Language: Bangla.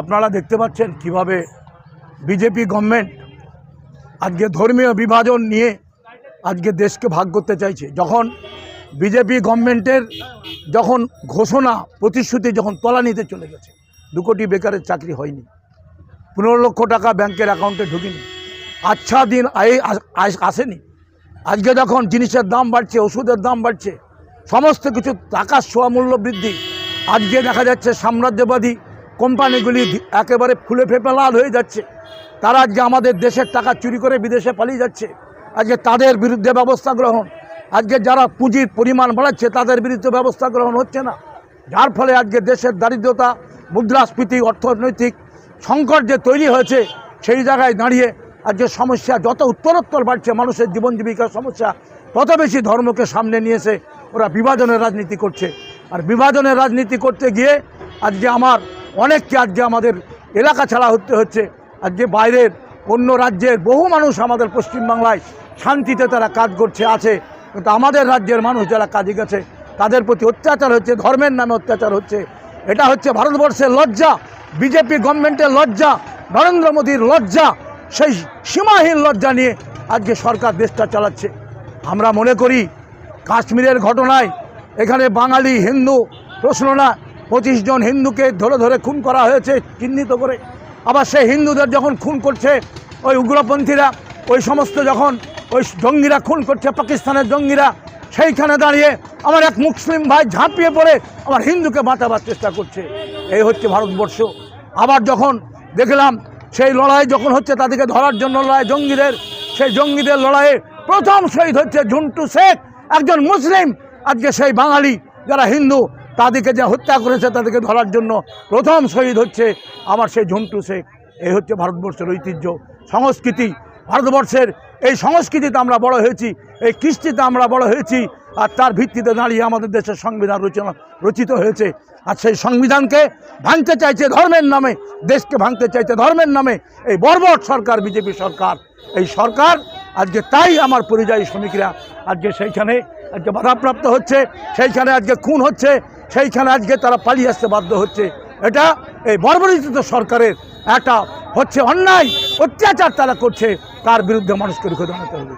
আপনারা দেখতে পাচ্ছেন কীভাবে বিজেপি গভর্নমেন্ট আজকে ধর্মীয় বিভাজন নিয়ে আজকে দেশকে ভাগ করতে চাইছে। যখন বিজেপি গভর্নমেন্টের যখন ঘোষণা, প্রতিশ্রুতি যখন তলানিতে চলে গেছে, দু কোটি বেকারের চাকরি হয়নি, পনেরো লক্ষ টাকা ব্যাংকের অ্যাকাউন্টে ঢুকিনি আচ্ছা দিন আসেনি। আজকে যখন জিনিসের দাম বাড়ছে, ওষুধের দাম বাড়ছে, সমস্ত কিছু টাকার সোয়া মূল্য বৃদ্ধি, আজকে দেখা যাচ্ছে সাম্রাজ্যবাদী কোম্পানিগুলি একেবারে ফুলে ফেপে লাল হয়ে যাচ্ছে। তারা আজকে আমাদের দেশের টাকা চুরি করে বিদেশে পালিয়ে যাচ্ছে। আজকে তাদের বিরুদ্ধে ব্যবস্থা গ্রহণ আজকে যারা পুঁজির পরিমাণ বাড়াচ্ছে তাদের বিরুদ্ধে ব্যবস্থা গ্রহণ হচ্ছে না। যার ফলে আজকে দেশের দারিদ্রতা মুদ্রাস্ফীতি অর্থনৈতিক সংকট যে তৈরি হয়েছে সেই জায়গায় দাঁড়িয়ে আজকে সমস্যা যত উত্তরোত্তর বাড়ছে মানুষের জীবন জীবিকার সমস্যা তত বেশি ধর্মকে সামনে নিয়ে এসে ওরা বিভাজনের রাজনীতি করছে। আর বিভাজনের রাজনীতি করতে গিয়ে আজকে আমার অনেককে আজকে আমাদের এলাকা ছাড়া হতে হচ্ছে। আজকে বাইরের, অন্য রাজ্যের বহু মানুষ আমাদের পশ্চিমবাংলায় শান্তিতে তারা কাজ করছে, আছে। কিন্তু আমাদের রাজ্যের মানুষ যারা কাজে গেছে, তাদের প্রতি অত্যাচার হচ্ছে, ধর্মের নামে অত্যাচার হচ্ছে। এটা হচ্ছে ভারতবর্ষের লজ্জা, বিজেপি গভর্নমেন্টের লজ্জা, নরেন্দ্র মোদীর লজ্জা, সেই সীমাহীন লজ্জা নিয়ে আজকে সরকার দেশটা চালাচ্ছে। আমরা মনে করি, কাশ্মীরের ঘটনায় এখানে বাঙালি, হিন্দু, প্রশ্ন না পঁচিশ জন হিন্দুকে ধরে ধরে খুন করা হয়েছে, চিহ্নিত করে। আবার সেই হিন্দুদের যখন খুন করছে, ওই উগ্রপন্থীরা, ওই সমস্ত যখন ওই জঙ্গিরা খুন করছে, পাকিস্তানের জঙ্গিরা, সেইখানে দাঁড়িয়ে আমার এক মুসলিম ভাই ঝাঁপিয়ে পড়ে, আমার হিন্দুকে বাঁচাবার চেষ্টা করছে। এই হচ্ছে ভারতবর্ষ। আবার যখন দেখলাম, সেই লড়াই যখন হচ্ছে, তাদেরকে ধরার জন্য লড়াই জঙ্গিদের, সেই জঙ্গিদের লড়াইয়ে প্রথম শহীদ হচ্ছে ঝুন্টু শেখ, একজন মুসলিম। আজকে সেই বাঙালি, যারা হিন্দু তাদেরকে যে হত্যা করেছে তাদেরকে ধরার জন্য প্রথম শহীদ হচ্ছে আমার সেই ঝুন্টু শেখ। এই হচ্ছে ভারতবর্ষের ঐতিহ্য, সংস্কৃতি। ভারতবর্ষের এই সংস্কৃতিতে আমরা বড় হয়েছি, এই কৃষ্টিতে আমরা বড় হয়েছি, আর তার ভিত্তিতে দাঁড়িয়ে আমাদের দেশের সংবিধান রচনা, রচিত হয়েছে। আর সেই সংবিধানকে ভাঙতে চাইছে ধর্মের নামে, দেশকে ভাঙতে চাইছে ধর্মের নামে এই বর্বর সরকার, বিজেপি সরকার। এই সরকার আজকে তাই আমার পরিযায়ী শ্রমিকরা আজকে সেইখানে, আজকে বাধাপ্রাপ্ত হচ্ছে, সেইখানে আজকে খুন হচ্ছে সেইখানে আজকে তারা পালিয়ে আসতে বাধ্য হচ্ছে। এটা এই বর্বরিচিত সরকারের একটা হচ্ছে অন্যায়, অত্যাচার তারা করছে। তার বিরুদ্ধে মানুষকে রুখে দাঁড়াতে হবে।